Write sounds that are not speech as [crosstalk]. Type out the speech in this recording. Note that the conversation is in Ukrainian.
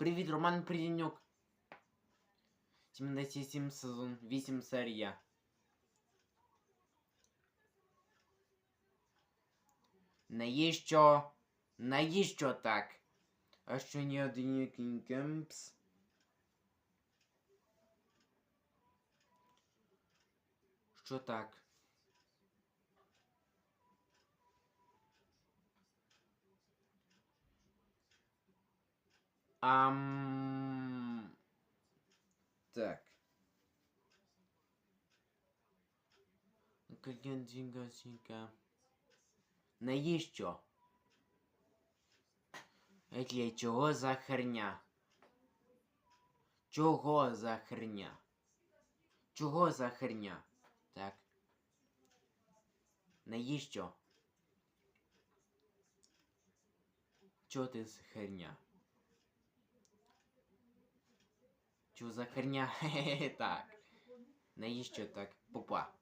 Привіт, Роман Придінюк. 77 сезон, 8 серія. Навіщо? Навіщо так? А що не один Кемпс? Що так? Ам... Так. Кальянчинка. Навіщо? Е, Для чого за херня? Чого за херня? Чого за херня? Так. Навіщо? Чого ти з херня? Чого за херня? [laughs] Хе-хе-хе, так. Навіщо так? Пупа.